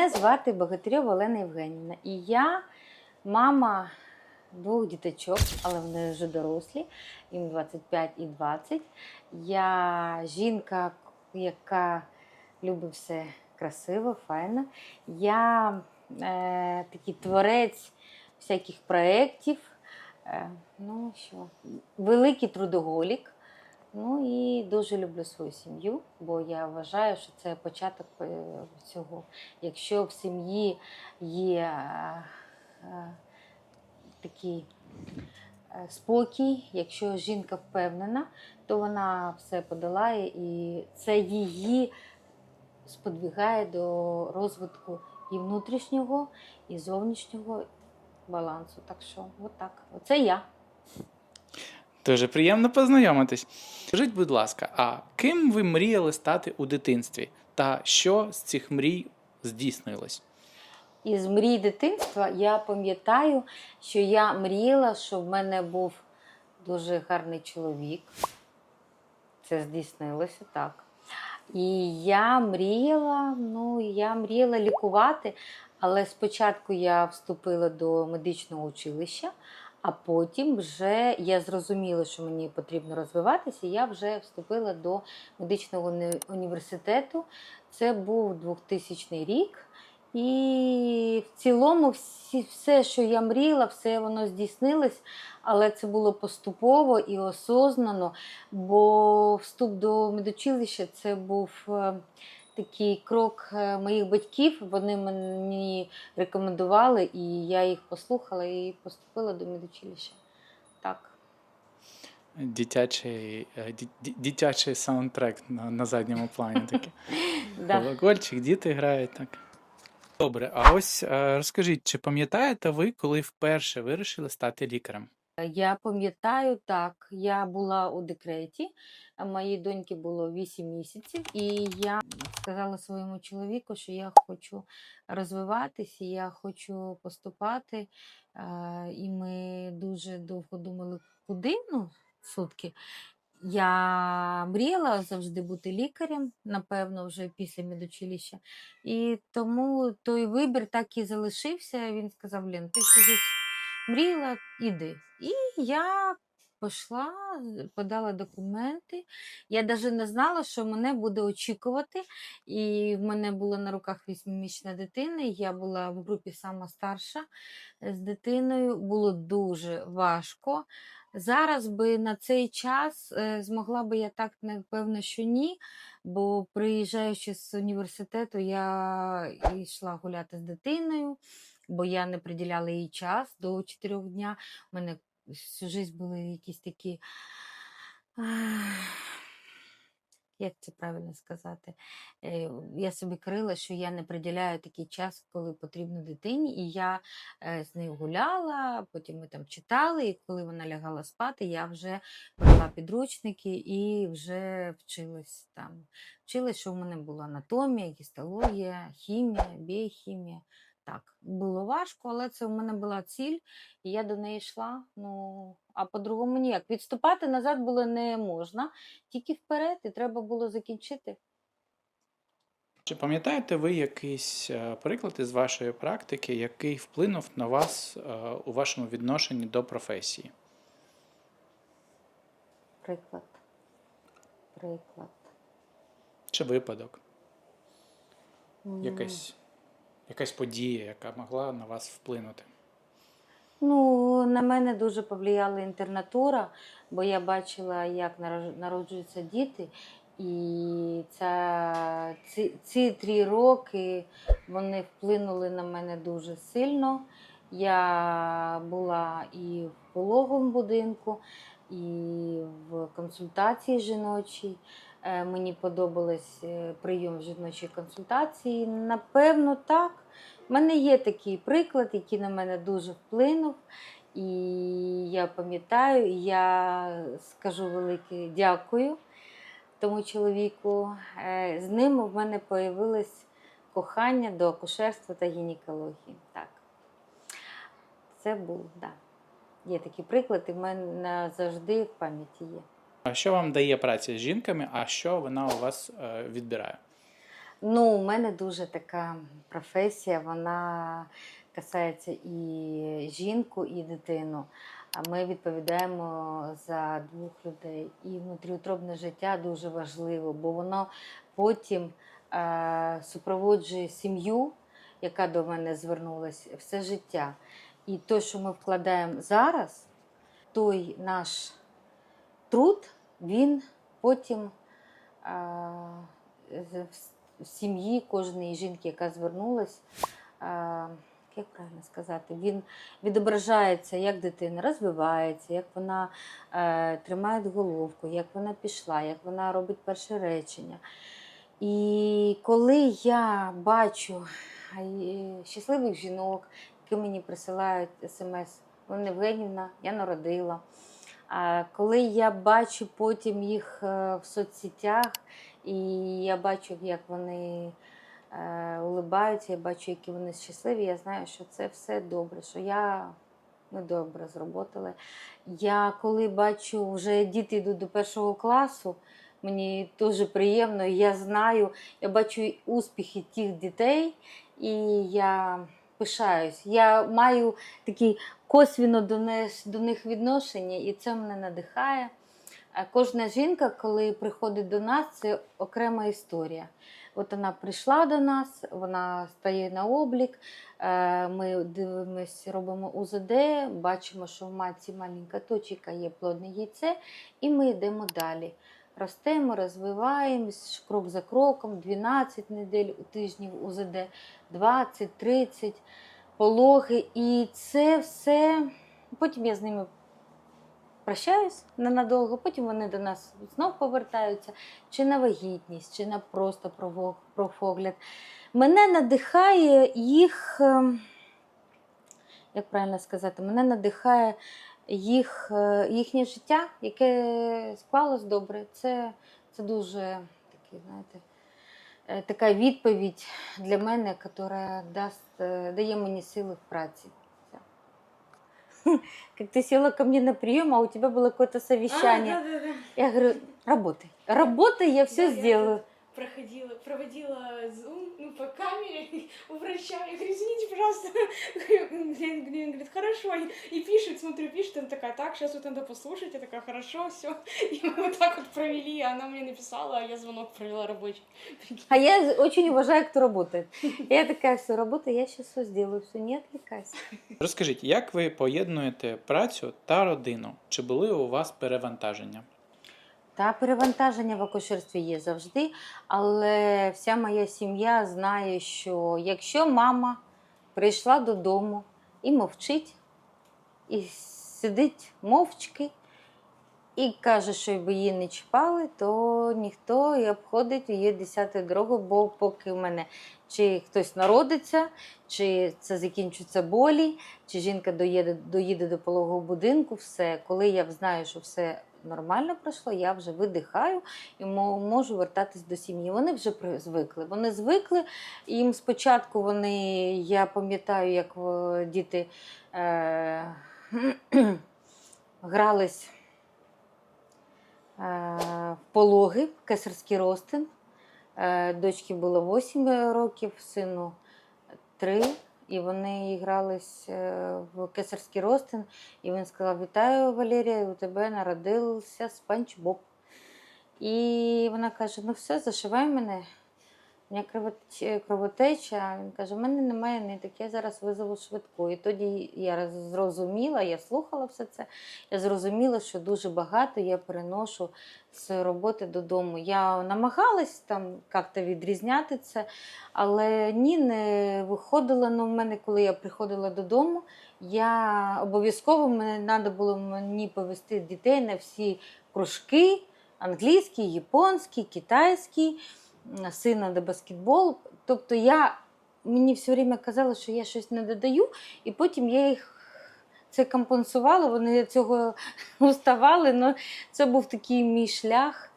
Мене звати Богатирьова Олена Євгенівна. І я мама двох діточок, але вони вже дорослі, їм 25 і 20. Я жінка, яка любить все красиво, файно. Я е, такий творець всяких проєктів. Е, ну що, великий трудоголік. Ну і дуже люблю свою сім'ю, бо я вважаю, що це початок е, всього. Якщо в сім'ї є е, е, такий е, спокій, якщо жінка впевнена, то вона все подолає, і це її сподвігає до розвитку і внутрішнього, і зовнішнього балансу. Так що, отак. Оце я. Дуже приємно познайомитись. Скажіть, будь ласка, а ким ви мріяли стати у дитинстві? Та що з цих мрій здійснилось? Із мрій дитинства я пам'ятаю, що я мріяла, що в мене був дуже гарний чоловік. Це здійснилося так. І я мріяла, ну, я мріяла лікувати, але спочатку я вступила до медичного училища, а потім вже я зрозуміла, що мені потрібно розвиватися, я вже вступила до медичного університету. Це був 2000 рік. І в цілому всі, все, що я мріяла, все воно здійснилось, але це було поступово і осознано, бо вступ до медучилища це був е, такий крок е, моїх батьків. Вони мені рекомендували, і я їх послухала і поступила до медучилища. Так. Дитячий, е, дитячий саундтрек на, на задньому плані такий. Колокольчик, діти грають так. Добре, а ось е, розкажіть, чи пам'ятаєте ви, коли вперше вирішили стати лікарем? Я пам'ятаю так, я була у декреті, моїй доньки було 8 місяців, і я сказала своєму чоловіку, що я хочу розвиватися, я хочу поступати. І ми дуже довго думали, куди ну, сутки. Я мріяла завжди бути лікарем, напевно, вже після медучилища. І тому той вибір так і залишився. Він сказав: Лен, ти життя мріяла, іди. І я пішла, подала документи. Я навіть не знала, що мене буде очікувати. І в мене була на руках вісьмимісячна дитина. Я була в групі сама старша з дитиною. Було дуже важко. Зараз би на цей час е, змогла би я так, напевно, що ні. Бо приїжджаючи з університету, я йшла гуляти з дитиною бо я не приділяла їй час до 4 дня. У мене всю життя були якісь такі. Як це правильно сказати? Е, Я собі крила, що я не приділяю такий час, коли потрібно дитині, і я е, з нею гуляла, потім ми там читали, і коли вона лягала спати, я вже брала підручники і вже вчилась там. Вчилась, що в мене була анатомія, гістологія, хімія, біохімія. Так, було важко, але це у мене була ціль, і я до неї йшла. Ну, а по-другому ніяк. Відступати назад було не можна, тільки вперед, і треба було закінчити. Чи пам'ятаєте ви якийсь е, приклад із вашої практики, який вплинув на вас е, у вашому відношенні до професії? Приклад. Приклад. Чи випадок? М. Якась, якась подія, яка могла на вас вплинути? Ну, на мене дуже повлияла інтернатура, бо я бачила, як народжуються діти. І ця, ці, ці три роки вони вплинули на мене дуже сильно. Я була і в пологовому будинку, і в консультації жіночій. Е, Мені подобалось е, прийом в жіночій консультації. Напевно, так. У мене є такий приклад, який на мене дуже вплинув. І я пам'ятаю, я скажу велике дякую тому чоловіку. Е, З ним в мене появилось кохання до акушерства та гінекології. Так. Це був, так. Да. Є такий приклад, і в мене завжди в пам'яті є. Що вам дає праця з жінками, а що вона у вас е, відбирає? Ну, у мене дуже така професія, вона касається і жінку, і дитину. А ми відповідаємо за двох людей. І внутріутробне життя дуже важливо, бо воно потім е, супроводжує сім'ю, яка до мене звернулася, все життя. І те, що ми вкладаємо зараз, той наш труд, він потім в- сім'ї кожної жінки, яка звернулась, як правильно сказати, він відображається, як дитина розвивається, як вона е, тримає головку, як вона пішла, як вона робить перше речення. І коли я бачу е, щасливих жінок, які мені присилають смс, Олена Євгенівна, я народила. Коли я бачу потім їх е, в соцсетях, і я бачу, як вони е, улибаються, я бачу, які вони щасливі, я знаю, що це все добре, що я ми добре зроботили. Я коли бачу, вже діти йдуть до першого класу, мені дуже приємно, я знаю, я бачу успіхи тих дітей, і я пишаюсь. Я маю такі косвіно до них, до них відношення, і це мене надихає. Кожна жінка, коли приходить до нас, це окрема історія. От вона прийшла до нас, вона стає на облік. е, Ми дивимось, робимо УЗД, бачимо, що в матці маленька точка є плодне яйце, і ми йдемо далі. Ростемо, розвиваємось крок за кроком, 12 неділь у тижні УЗД, 20, 30 пологи. І це все. Потім я з ними прощаюсь ненадовго, потім вони до нас знов повертаються, чи на вагітність, чи на просто профогляд. Мене надихає їх, ем, як правильно сказати, мене надихає їх, е, їхнє життя, яке склалось добре. Це, це дуже такий, знаєте, е, така відповідь для мене, яка дасть, е, дає мені сили в праці. Всё. Как ты села ко мне на прием, а у тебя было какое-то совещание. А, да, да, да. Я говорю, работай. Работай, я все Да, я сделаю. Проходила, проводила зум, ну, по камере у врача. Я говорю, извините, пожалуйста. Глен говорит, хорошо. И, и пишет, смотрю, пишет, она такая, так, сейчас вот надо послушать. Я такая, хорошо, все. И мы вот так вот провели, она мне написала, а я звонок провела рабочий. А я очень уважаю, кто работает. Я такая, все, работай, я сейчас все сделаю, все, не отвлекайся. Розкажіть, як ви поєднуєте працю та родину? Чи були у вас перевантаження? Та перевантаження в акушерстві є завжди, але вся моя сім'я знає, що якщо мама прийшла додому і мовчить, і сидить мовчки, і каже, що її не чіпали, то ніхто і обходить її десяти дорогу, бо поки в мене чи хтось народиться, чи це закінчуться болі, чи жінка доїде, доїде до пологового будинку, все. Коли я знаю, що все нормально пройшло, я вже видихаю і можу вертатись до сім'ї. Вони вже звикли. Вони звикли. Їм спочатку вони, я пам'ятаю, як е, діти е, грались е, в пологи, кесарський ростин. Е, Дочці було 8 років, сину 3. І вони грались е, в кесарський ростин. І він сказав: Вітаю, Валерія, у тебе народився спанч Боб. І вона каже: Ну все, зашивай мене. У мене кровотеча, кровотеча. Він каже, в мене немає ниток, я зараз визову швидку. І тоді я зрозуміла, я слухала все це. Я зрозуміла, що дуже багато я переношу з роботи додому. Я намагалась там як-то відрізняти це, але ні, не виходило. Ну, в мене, коли я приходила додому, я обов'язково мене треба було мені повести дітей на всі кружки: англійський, японський, китайський, сина до баскетбол. Тобто я мені все время казали, що я щось не додаю, і потім я їх. Це компенсувала, вони цього уставали. Ну, це був такий мій шлях,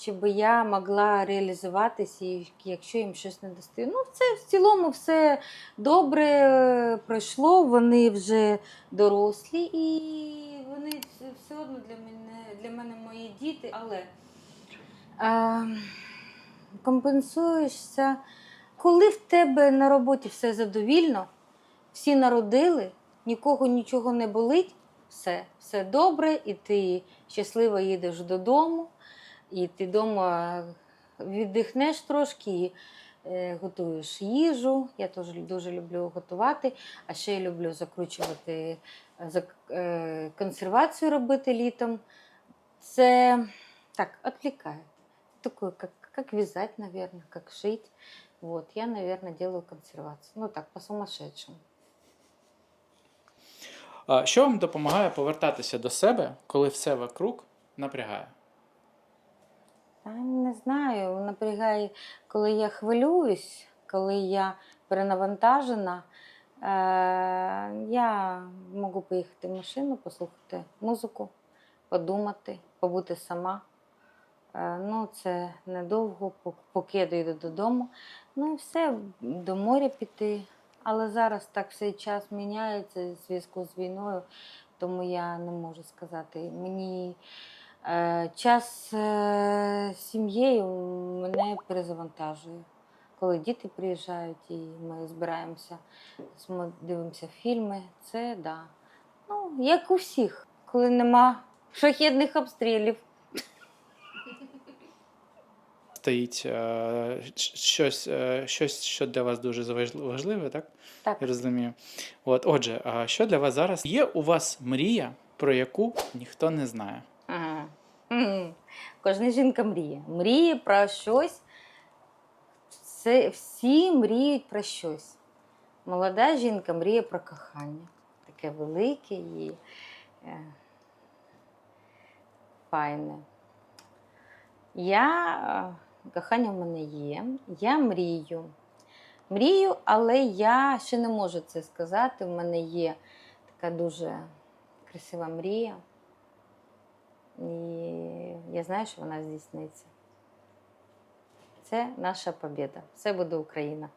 щоб я могла реалізуватися, якщо їм щось не дасти. Ну, це в цілому все добре пройшло. Вони вже дорослі, і вони все- все одно для мене, для мене мої діти. Але е, компенсуєшся. Коли в тебе на роботі все задовільно, всі народили, нікого нічого не болить, все, все добре, і ти щасливо їдеш додому, і ти вдома віддихнеш трошки, і е, готуєш їжу. Я теж дуже люблю готувати, а ще я люблю закручувати е, е, консервацію робити літом. Це так, отвлекает. Такое, как, как вязать, наверное, как шить. Вот, я, наверное, делаю консервацию. Ну так, по-сумасшедшему. А що вам допомагає повертатися до себе, коли все вокруг напрягає? Та не знаю, напрягає, коли я хвилююсь, коли я перенавантажена. Е, я можу поїхати в машину, послухати музику, подумати, побути сама. Е, ну, це недовго, пок- поки я дійду додому. Ну і все, до моря піти. Але зараз так все час міняється в зв'язку з війною, тому я не можу сказати. Мені Е, Час е, з сім'єю мене перезавантажує. Коли діти приїжджають і ми збираємося, дивимося фільми, це да. Ну, як у всіх, коли нема шахідних обстрілів. Стоїть е, щось, е, щось, що для вас дуже важливе, так? Так, Я розумію. От, отже, а що для вас зараз? Є у вас мрія, про яку ніхто не знає? Ага. Мгм. Кожна жінка мріє. Мріє про щось. Це всі мріють про щось. Молода жінка мріє про кохання. Таке велике і е, файне. Я, кохання в мене є. Я мрію. Мрію, але я ще не можу це сказати. У мене є така дуже красива мрія. І я знаю, що вона здійсниться. Це наша побіда. Все буде Україна.